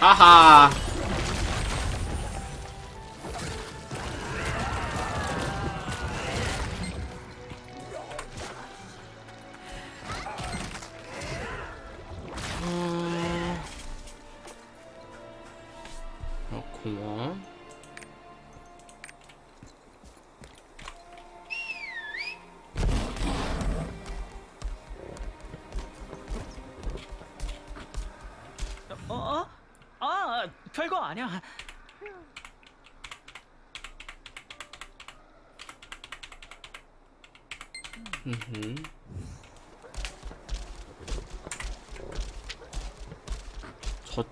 하하.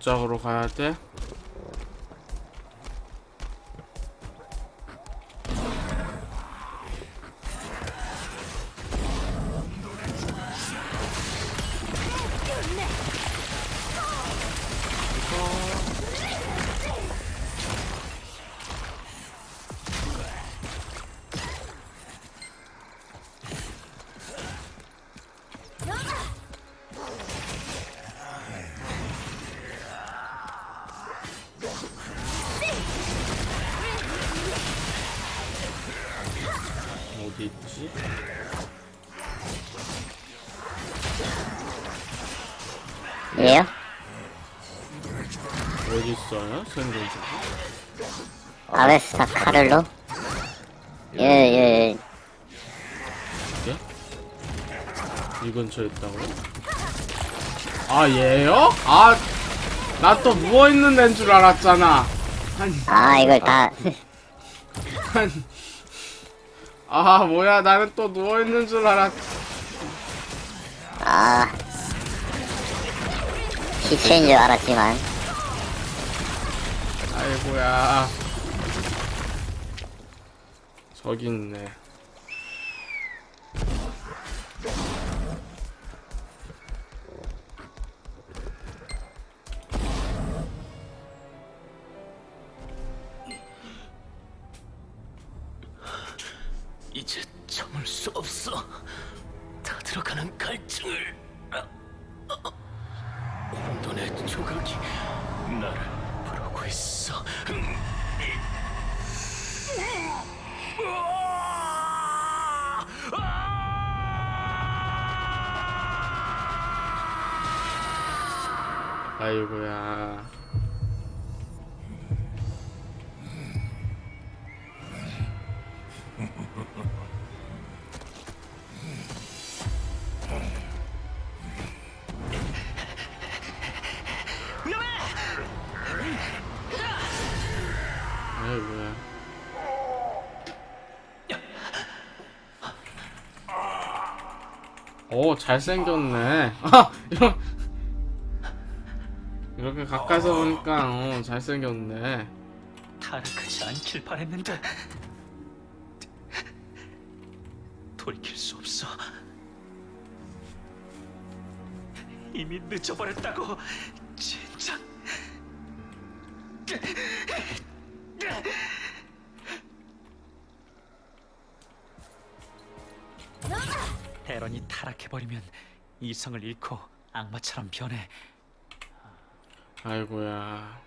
저쪽으로 가야 돼? 어디 있어요? 생존자. 아레스타 카를로? 예, 예, 예? 이 근처에 있다고? 아 얘요? 아, 나 또 누워 있는 애인 줄 알았잖아. 아니, 아, 이걸 다, 아니. 아 뭐야 나는 또 누워 있는 줄 알았. 아. 시체인 줄 알았지만, 아이고야. 저기 있네. 아이고야. 오 잘생겼네. 아 이런 이렇게 가까이서 보니까 어 잘생겼네. 타락하지 않길 바랬는데 돌이킬 수 없어. 이미 늦어버렸다고. 진짜. 헤런이 타락해버리면 이성을 잃고 악마처럼 변해. 아이고야.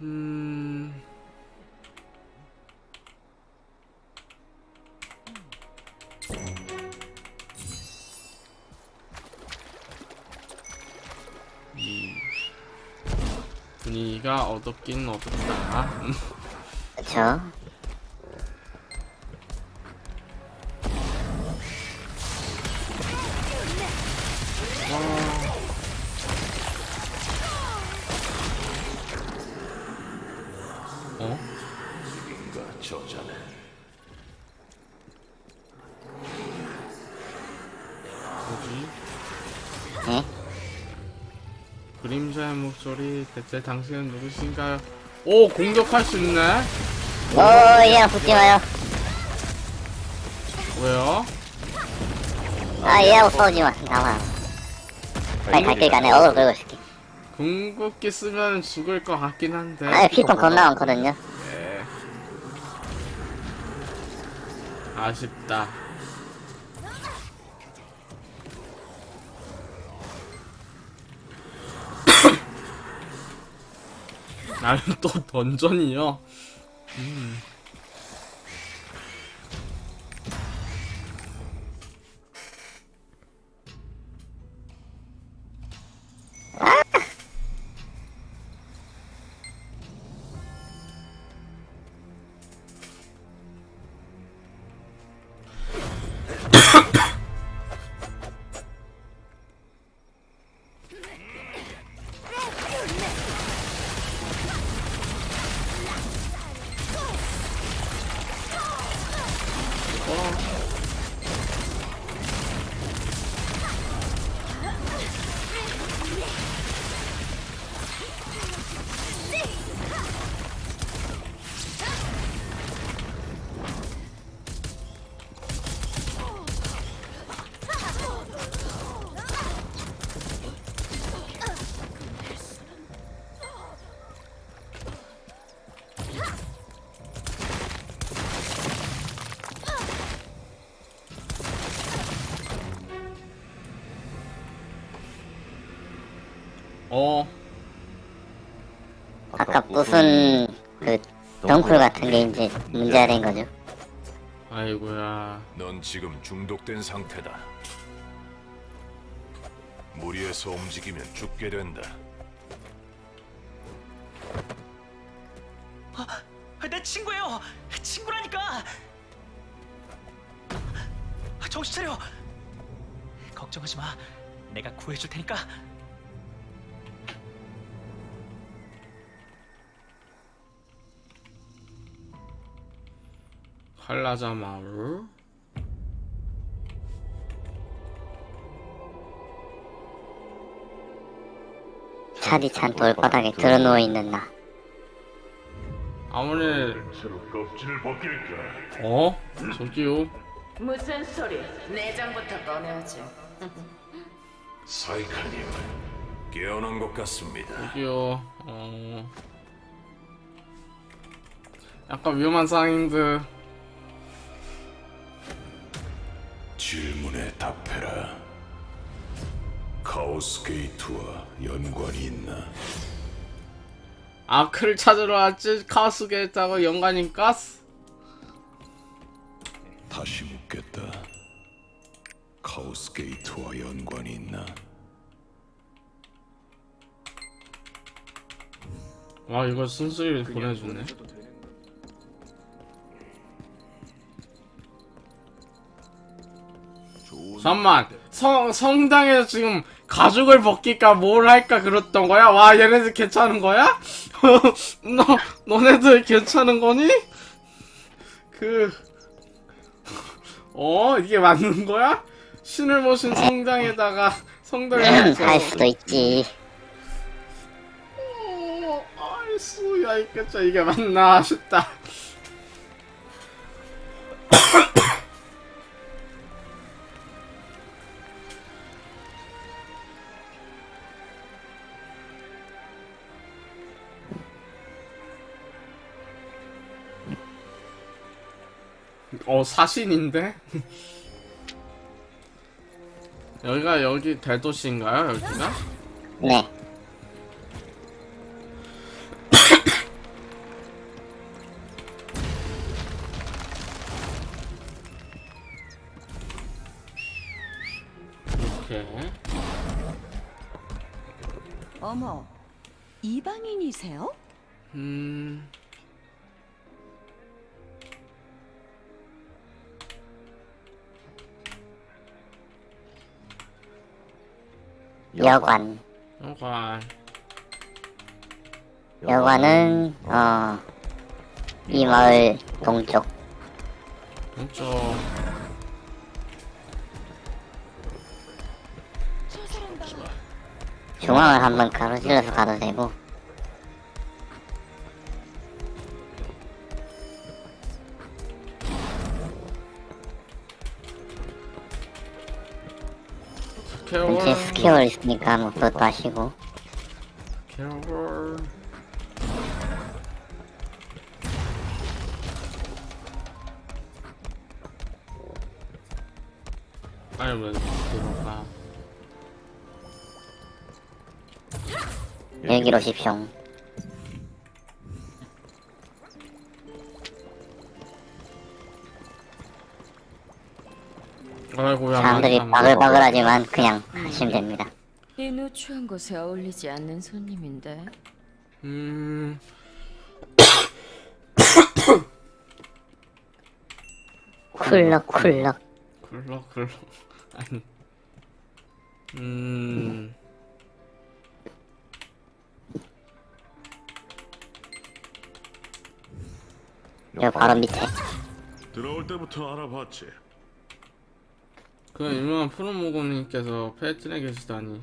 음. 이 분위기가 어둡긴 어둡다. 음. 그쵸? 그림자의 목소리 대체 당신은 누구신가요? 오 공격할 수 있네? 오, 얘랑 붙지 마요. 왜요? 아, 얘하고 싸우지 마. 나와. 빨리 갈길 가네. 어글 끌고 있을게. 궁극기 쓰면 죽을 것 같긴 한데 아, 피통 겁나 많거든요. 네. 아쉽다. 나는 또 던전이요. 어, 아까 무슨 그 덩쿨 같은 게 이제 문제가 된 거죠. 아이고야. 넌 지금 중독된 상태다. 무리해서 움직이면 죽게 된다. 아, 내 친구예요. 친구라니까. 아, 정신 차려. 걱정하지 마. 내가 구해줄 테니까. 한라자 마을. 차디 찬 돌바닥에 드러누워 있는 나. 아무리 새로 껍질을 벗길까? 어? 저기요. 무슨 소리? 내장부터 꺼내야지. 사이카님, 깨어난 것 같습니다. 저기요. 어. 약간 위험한 상황인데. 답해라. 카오스 게이트와 연관이 있나? 아크를 찾으러 왔지 카스 게이트하고 연관인 가스? 다시 묻겠다. 카오스 게이트와 연관이 있나? 와 이걸 순수히 보내주네. 잠만 성 성당에서 지금 가죽을 벗길까 뭘 할까 그랬던 거야? 와 얘네들 괜찮은 거야? 너 너네들 괜찮은 거니? 그 어 이게 맞는 거야? 신을 모신 성당에다가 성당에서 할 수도 있지. 어, 알 수야 있겠죠 이게 맞나 싶다. 어 사신인데? 여기가 여기 대도시인가요 여기가? 네. 여관. 여관 여관은 어. 이 마을 동쪽. 왼쪽 중앙을 한번 가로질러서 가도 되고. 캐롤 캐월 있으니까 뭐 그것도 하시고. 캐월 아니 뭐 그런가? 여기로 십시오. 아이고야 사람들이 난 참- 바글바글하지만 그냥 하시면 됩니다. 이 누추한 곳에 어울리지 않는 손님인데 음 쿨럭 쿨럭. 굴러 굴러 아니 음 여기 바로 밑에. 들어올 때부터 알아봤지. 그 유명한 프로모고님께서 페이튼에 계시다니.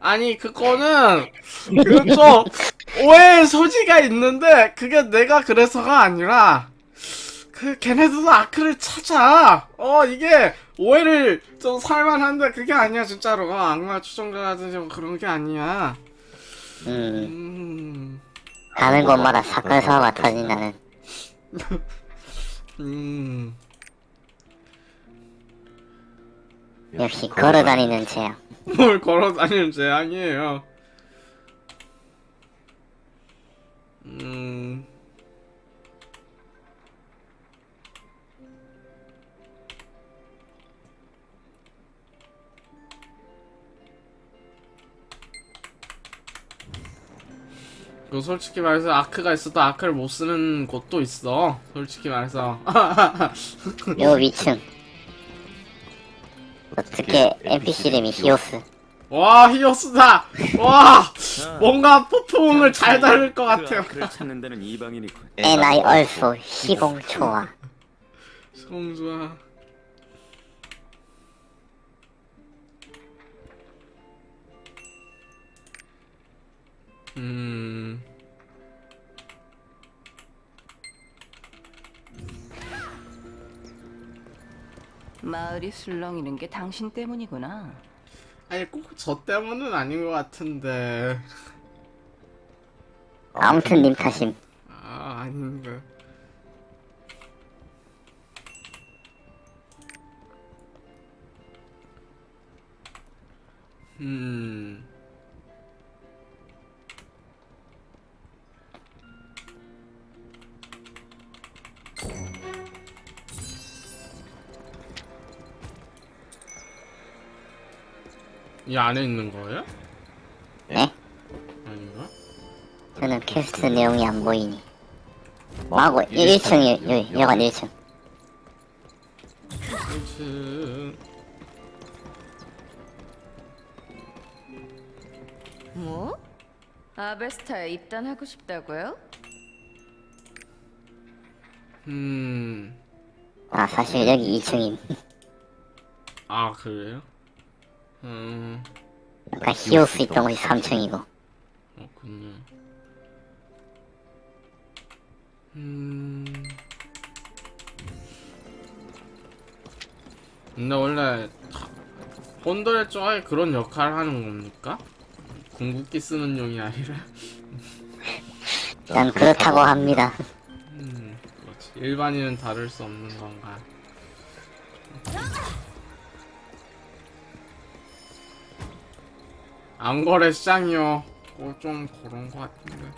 아니 그거는 그좀 오해의 소지가 있는데 그게 내가 그래서가 아니라 그 걔네들도 아크를 찾아. 어 이게 오해를 좀 살만한데 그게 아니야 진짜로. 어, 악마 추종자라든지 뭐 그런 게 아니야. 음, 음, 가는 곳마다 사건 사고가 터진다는. 음. 역시 걸어다니는 제약. 뭘 걸어 다니는 재앙이에요. 음. 그 솔직히 말해서 아크가 있어도 아크를 못 쓰는 곳도 있어. 솔직히 말해서. 요 위층. 어떻게 NPC 이름이 히오스. 와 히오스다. 와 뭔가 폭풍을 잘 다룰 것 같아요. 그를 찾는 데는 이방인이군. And I also 시공초아. 성주아. 마을이 술렁이는 게 당신 때문이구나. 아니 꼭 저 때문은 아닌 것 같은데. 아무튼 님 탓임. 안에 있는 거예요? 네? 아닌가? 저는 퀘스트 내용이 안 보이니. 마고 1층이 여기 여관 1층. 그치. 뭐? 아베스타에 입단하고 싶다고요? 음. 아 사실 여기 2층임. 아 그래요? 음. 아까 히오스 있던 곳이 3층이고. 그렇군요. 음. 근데 원래 혼돈의 쪼아에 그런 역할을 하는 겁니까? 궁극기 쓰는 용이 아니라. 난 그렇다고 합니다. 음, 그렇지. 일반인은 다룰 수 없는 건가. 안 거래 시장이요. 그거 좀 그런 거 같은데.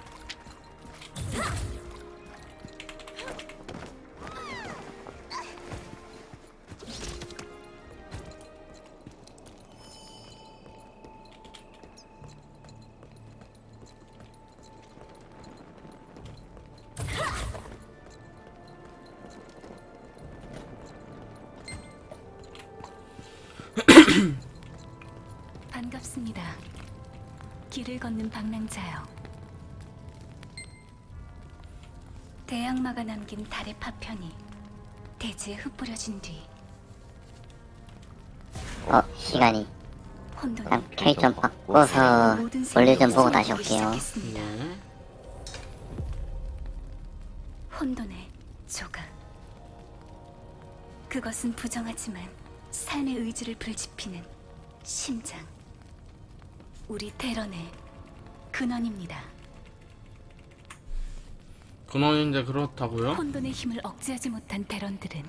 길을 걷는 방랑자요. 대양마가 남긴 달의 파편이 대지에 흩뿌려진 뒤 어 시간이. 혼돈이 그냥 캐릭 좀 바꿔서 모든 원래 좀 생명을 보고 다시 올게요. 시작했습니다. 네. 혼돈의 조각. 그것은 부정하지만 삶의 의지를 불지피는 심장. 우리 대런의 근원입니다. 근원인데 그렇다고요? 혼돈의 힘을 억제하지 못한 대런들은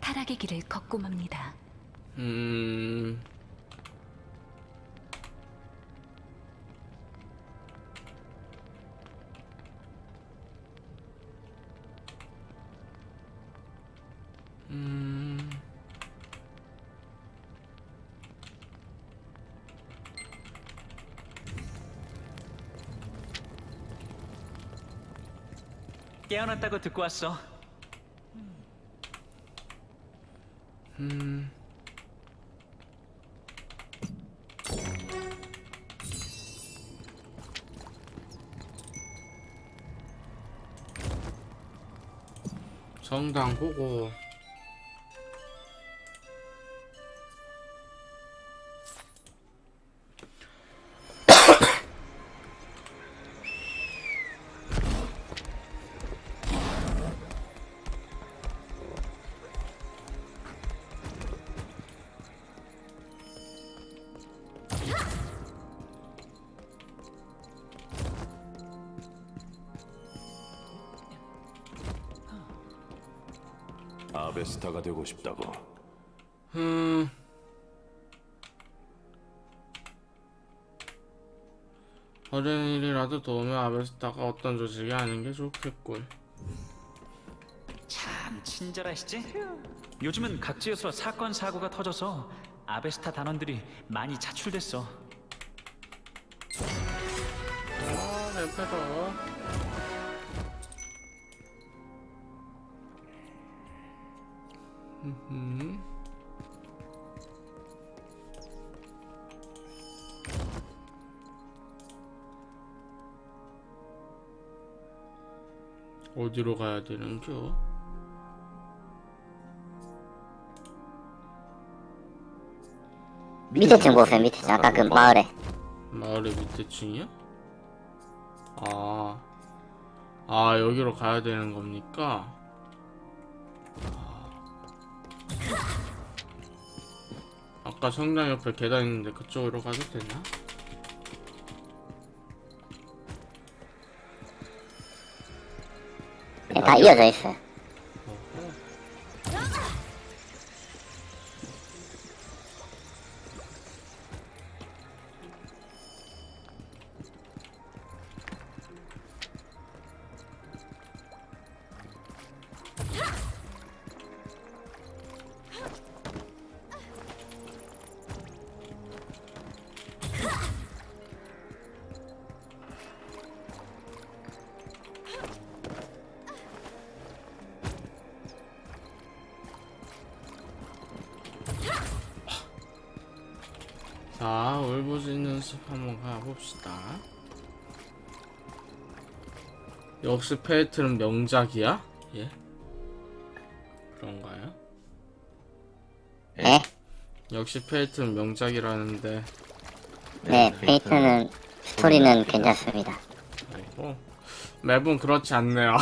타락의 길을 걷고 맙니다. 음. 음. 깨어났다고 듣고 왔어. 음. 정당 보고 아베스타가 되고 싶다고. 음. 어린 일이라도 도우면 아베스타가 어떤 조직이 아닌 게 좋겠군. 참 친절하시지? 요즘은 각 지에서 사건 사고가 터져서 아베스타 단원들이 많이 차출됐어. 아, 레페로. 어디로 가야 되는겨? 밑에 층 보세요 밑에 층 아까 그 마을에 마을의 밑에 층이요? 아, 아 여기로 가야 되는 겁니까? 아. 아까 성당 옆에 계단 있는데 그쪽으로 가도 되나? 네, 다 이어 한번 가봅시다. 역시 페이트는 명작이야? 예? 그런가요? 네? 역시 페이트는 명작이라는데 네 페이트는 스토리는 괜찮습니다 아이고 맵은 그렇지 않네요.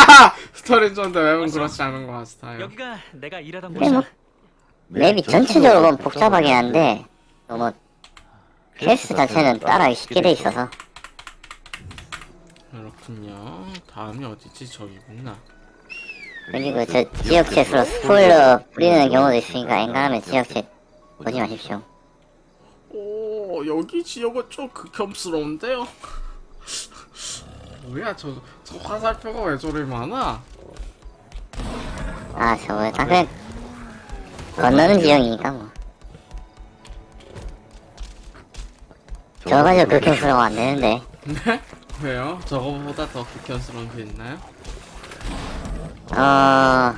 스토리 좋은데 맵은 그렇지 않은 것 같아요. 여기가 내가 일하던 뭐 곳이야. 맵이 전체적으로 보면 복잡하긴 한데 너무 퀘스트 자체는 따라하기 쉽게 돼 있어서 그렇군요. 다음이 어디지? 저기구나. 그리고 저 지역챗으로 스포일러 뿌리는 경우도 있으니까 엔간하면 지역챗 보지 마십시오 오 여기 지역은 좀 극혐스러운데요. 뭐야 저, 저 화살표가 왜 저리 많아? 아 저거 다 그냥 건너는 지역이니까 뭐 저거 가지고 극혐스러워 안 되는데 네? 왜요? 저거보다 더 극혐스러운 게 있나요? 어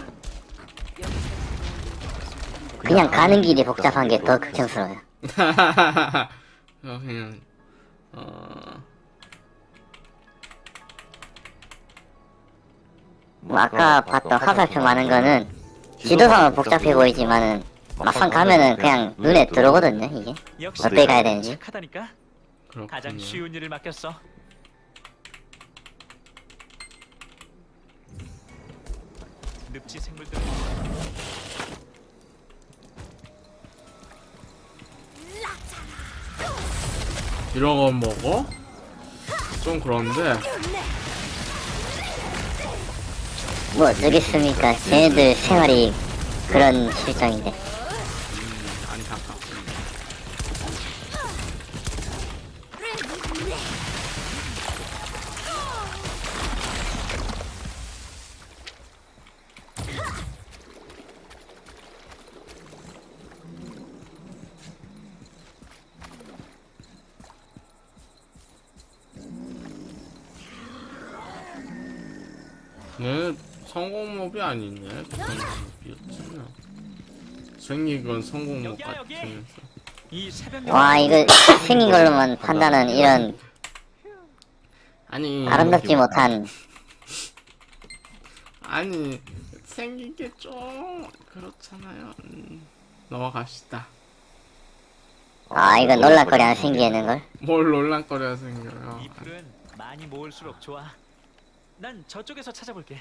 그냥 가는 길이 복잡한 게 더 극혐스러워요 어, 그냥 어 뭐 아까 봤던 화살표 많은 거는 지도상은 복잡해 보이지만은 막상 가면은 그냥 눈에 들어오거든요 이게 어떻게 가야 되는지 착하다니까. 가장 그렇군요. 쉬운 일을 맡겼어. 늪지 생물들 이런 건 먹어? 좀 그런데 뭐 어쩌겠습니까 쟤네들 생활이 그런 실정인데. 아니네. 성공몹이었잖아. 생긴 건 여기야, 여기. 같으면서. 와, 이거 생긴 걸로만 판단은 이런 아니 아름답지 못한 아니 생긴 게 좀 그렇잖아요. 음, 넘어갑시다. 아 이거 놀랄거리한 생기는 걸 뭘 논란거리가 생겨요. 이 풀은 많이 모을수록 좋아. 난 저쪽에서 찾아볼게.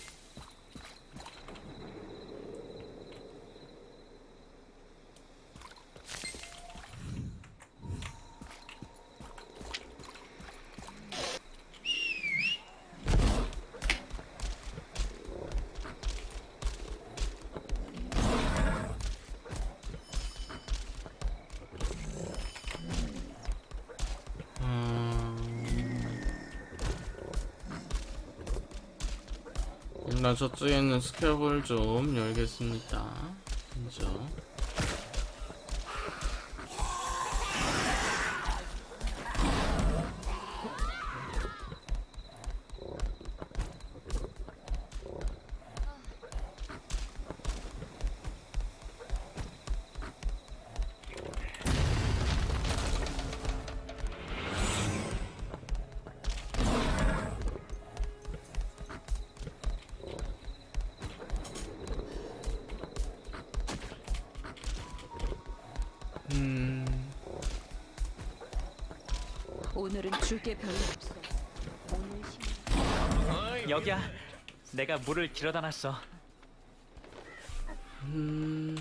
일단 저쪽에 있는 스케볼 좀 열겠습니다. 먼저. 물을 길어다 놨어. 음...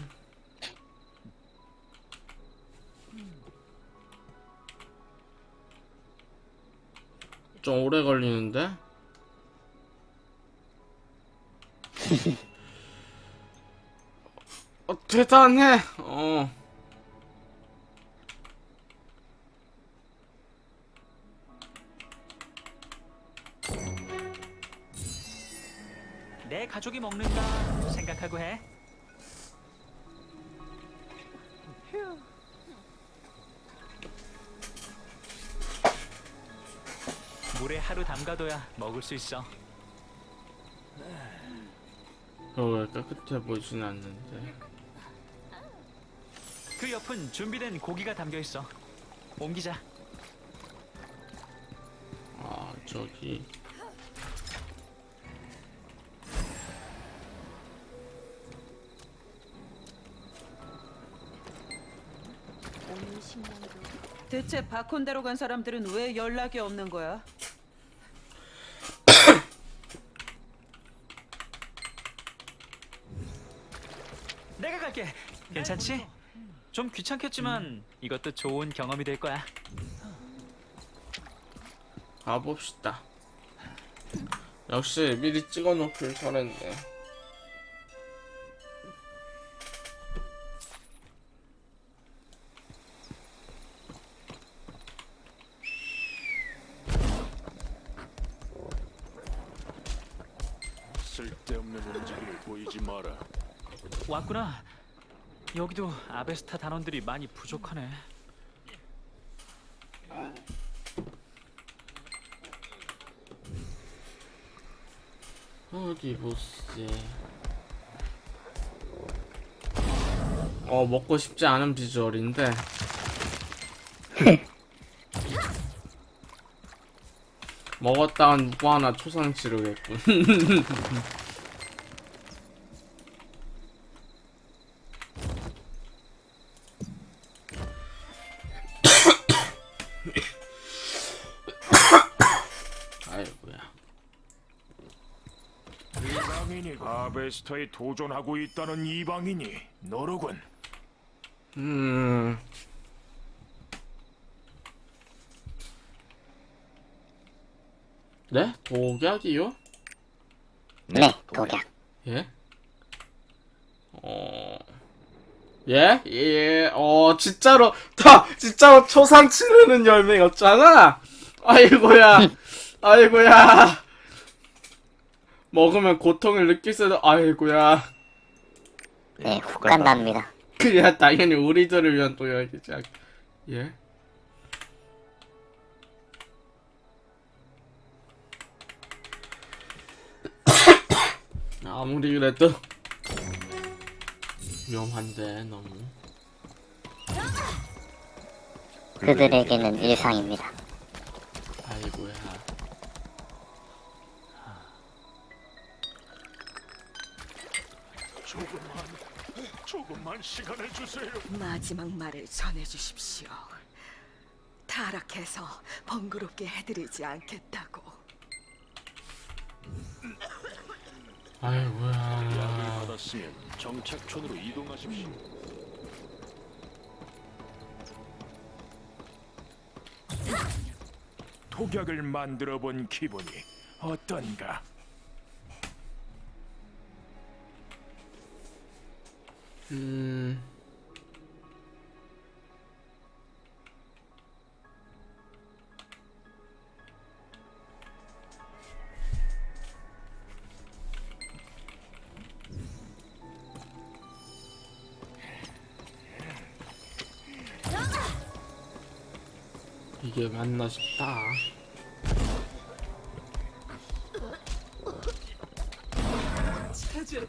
좀 오래 걸리는데? 어, 대단해! 어. 가족이 먹는다 생각하고 해. 물에 하루 담가둬야 먹을 수 있어. 왜 깨끗해 보이진 않는데. 그 옆은 준비된 고기가 담겨 있어. 옮기자. 아, 저기. 대체 바콘대로 간 사람들은 왜 연락이 없는 거야? 내가 갈게. 괜찮지? 좀 귀찮겠지만 이것도 좋은 경험이 될 거야. 가봅시다. 역시 미리 찍어놓길 잘했네. 아베스타 단원들이 많이 부족하네. 어디 보지? 어 먹고 싶지 않은 비주얼인데. 먹었다간 누구 하나 초상 치르겠군. 아베스타에 도전하고 있다는 이방인이 너로군. 음. 네? 독약이요? 네 독약 예? 어... 예? 예, 어, 진짜로, 다, 진짜로 초상 치르는 열매였잖아? 아이고야, 아이고야. 먹으면 고통을 느낄 수도, 아이고야. 네, 훅 간답니다. 그야 당연히 우리들을 위한 도약이지. 예? 아무리 그래도 위험한데 너무. 그들에게는 일상입니다. 아이고야. 조금만, 조금만 시간을 주세요. 마지막 말을 전해주십시오. 타락해서 번거롭게 해드리지 않겠다고. 아이고야. 받았으면 정착촌으로 이동하십시오. 독약을 만들어 본 기분이 어떤가? 음. 이게 맞나 싶다. 저기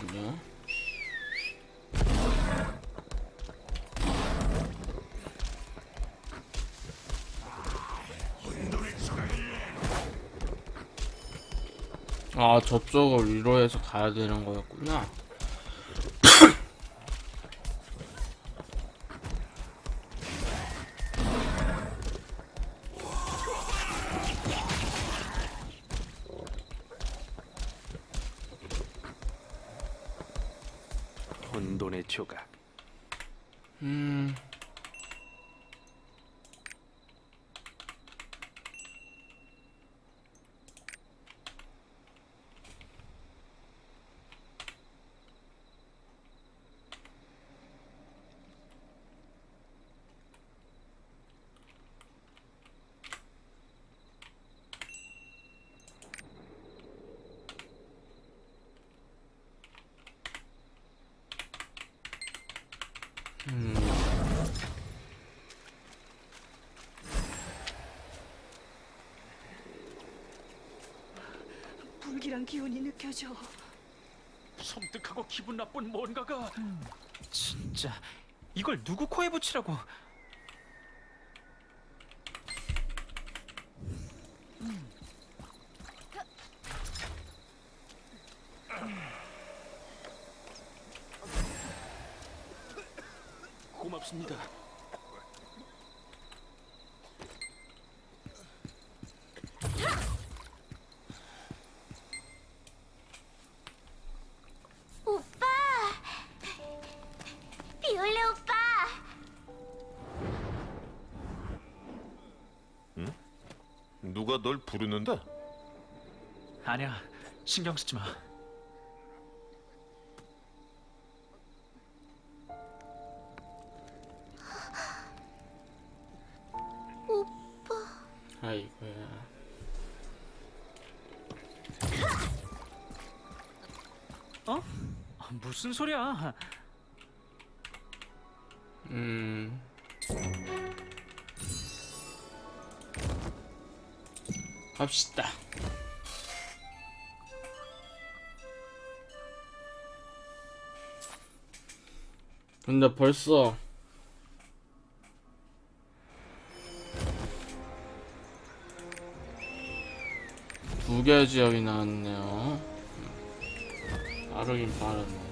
있군요. 아 저쪽을 위로 해서 가야 되는 거였구나. 혼돈의 조각. 음. 불길한 기운이 느껴져. 섬뜩하고 기분 나쁜 뭔가가. 진짜 이걸 누구 코에 붙이라고? 누가 널 부르는데? 아니야, 신경 쓰지 마. 아이고야. 어? 무슨 소리야? 음. 갑시다. 근데 벌써 두 개 지역이 나왔네요. 빠르긴 빠르네.